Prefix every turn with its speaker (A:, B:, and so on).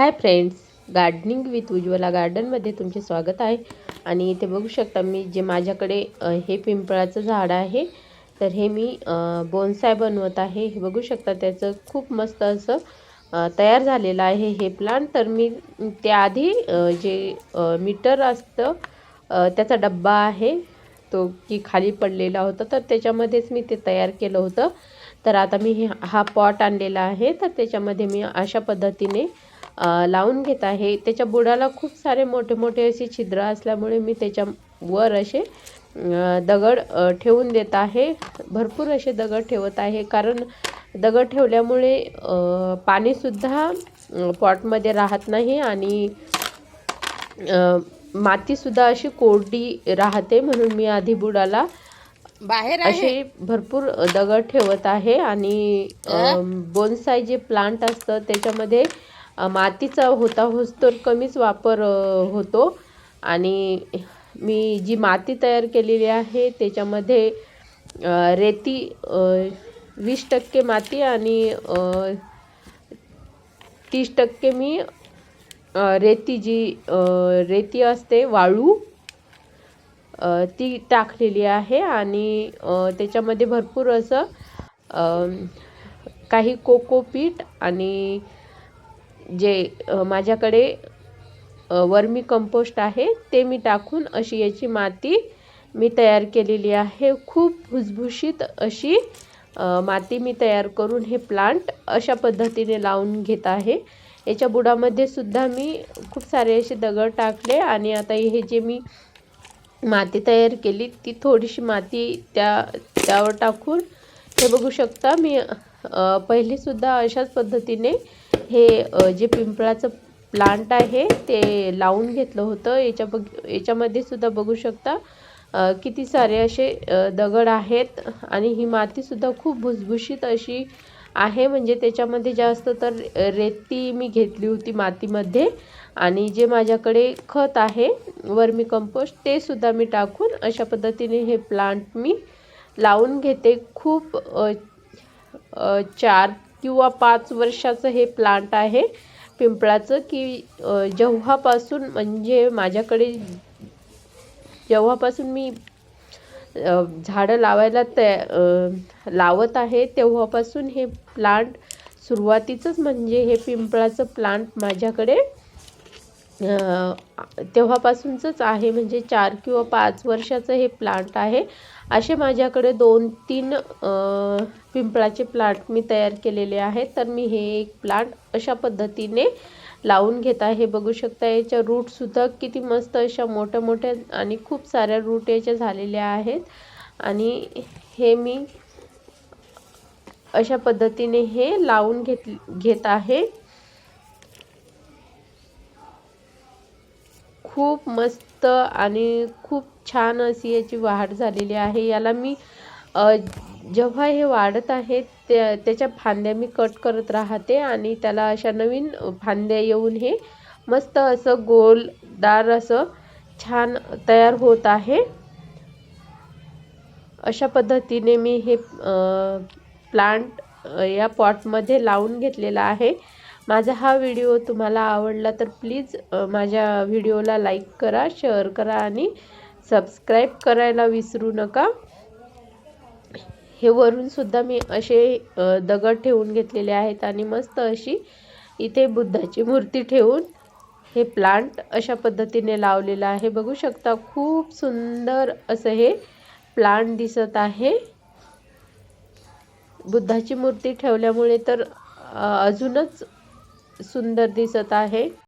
A: Hi friends gardening with Ujjwala गार्डनमध्ये तुमचे स्वागत आहे. आणि इथे बघू शकता मी जे माझ्याकडे हे पिंपळाचं झाड आहे तर हे मी बोनसाय बनवत आहे. हे बघू शकता त्याचं खूप मस्त असं तयार झालेलं आहे हे प्लांट तर मी त्याआधी जे मीटर असतं त्याचा डब्बा आहे तो की खाली पडलेला होता तर त्याच्यामध्येच मी ते तयार केलं होतं. तर आता मी हे हा पॉट आणलेला आहे तर त्याच्यामध्ये मी अशा पद्धतीने लावून घेत आहे. त्याच्या बुडाला खूप सारे मोठे मोठे असे छिद्र असल्यामुळे मी त्याच्या वर असे दगड ठेवून देत आहे. भरपूर असे दगड ठेवत आहे. कारण दगड ठेवल्यामुळे पाणीसुद्धा पॉटमध्ये राहत नाही आणि मातीसुद्धा अशी कोरडी राहते म्हणून मी आधी बुडाला
B: बाहेर
A: असे भरपूर दगड ठेवत आहे. आणि बोनसाय जे प्लांट असतं त्याच्यामध्ये मातीचा होता होस तर कमीच वापर होतो. आणि मी जी माती तयार केलेली आहे त्याच्यामध्ये रेती वीस टक्के माती आणि तीस टक्के मी रेती जी रेती असते वाळू ती टाकलेली आहे. आणि त्याच्यामध्ये भरपूर असं काही कोकोपीट आणि जे माझ्याकडे वर्मी कंपोस्ट आहे ते मी टाकून अशी याची माती मी तयार केलेली आहे. खूप भुसभुशीत अशी माती मी तयार करून हे प्लांट अशा पद्धतीने लावून घेत आहे. याच्या बुडामध्ये सुद्धा मी खूप सारे असे दगड टाकले आणि आता हे जे मी माती तयार केली ती थोडीशी माती त्या त्यावर टाकून हे बघू शकता मी पहिलीसुद्धा अशाच पद्धतीने हे जे पिंपळाचं प्लांट आहे ते लावून घेतलं होतं. याच्या बघ याच्यामध्ये सुद्धा बघू शकता किती सारे असे दगड आहेत आणि ही मातीसुद्धा खूप भुसभुशीत अशी आहे. म्हणजे त्याच्यामध्ये जास्त तर रेती मी घेतली होती मातीमध्ये आणि जे माझ्याकडे खत आहे वर्मी कंपोस्ट ते सुद्धा मी टाकून अशा पद्धतीने हे प्लांट मी लावून घेते. खूप चार किंवा पाच वर्षाचं हे प्लांट आहे. पिंपळाचं की जेव्हापासून म्हणजे माझ्याकडे जेव्हापासून मी झाडं लावायला तया लावत आहे तेव्हापासून हे प्लांट सुरुवातीचंच म्हणजे हे पिंपळाचं प्लांट माझ्याकडे तेव्हापासूनचंच आहे म्हणजे चार किंवा पाच वर्षाचं हे प्लांट आहे. असे माझ्याकडे दोन तीन पिंपळाचे प्लांट मी तयार केलेले आहेत. तर मी हे एक प्लांट अशा पद्धतीने लावून घेत आहे. बघू शकता याच्या रूटसुद्धा किती मस्त अशा मोठ्या मोठ्या आणि खूप साऱ्या रूट याच्या झालेल्या आहेत. आणि हे मी अशा पद्धतीने हे लावून घेत घेत आहे. खूप मस्त आणि खूप छान अशी याची वाढ झालेली आहे. याला मी जेव्हा हे वाढत आहे त्या त्याच्या फांद्या मी कट करत राहते आणि त्याला अशा नवीन फांद्या येऊन हे मस्त असं गोलदार असं छान तयार होत आहे. अशा पद्धतीने मी हे प्लांट या पॉटमध्ये लावून घेतलेला आहे. माझा हा व्हिडिओ तुम्हाला आवडला तर प्लीज माझ्या व्हिडिओला लाईक करा शेअर करा आणि सबस्क्राईब करायला विसरू नका. हे वरूनसुद्धा मी असे दगड ठेवून घेतलेले आहेत आणि मस्त अशी इथे बुद्धाची मूर्ती ठेवून हे प्लांट अशा पद्धतीने लावलेलं आहे. बघू शकता खूप सुंदर असं हे प्लांट दिसत आहे. बुद्धाची मूर्ती ठेवल्यामुळे तर अजूनच सुंदर दिसत आहे.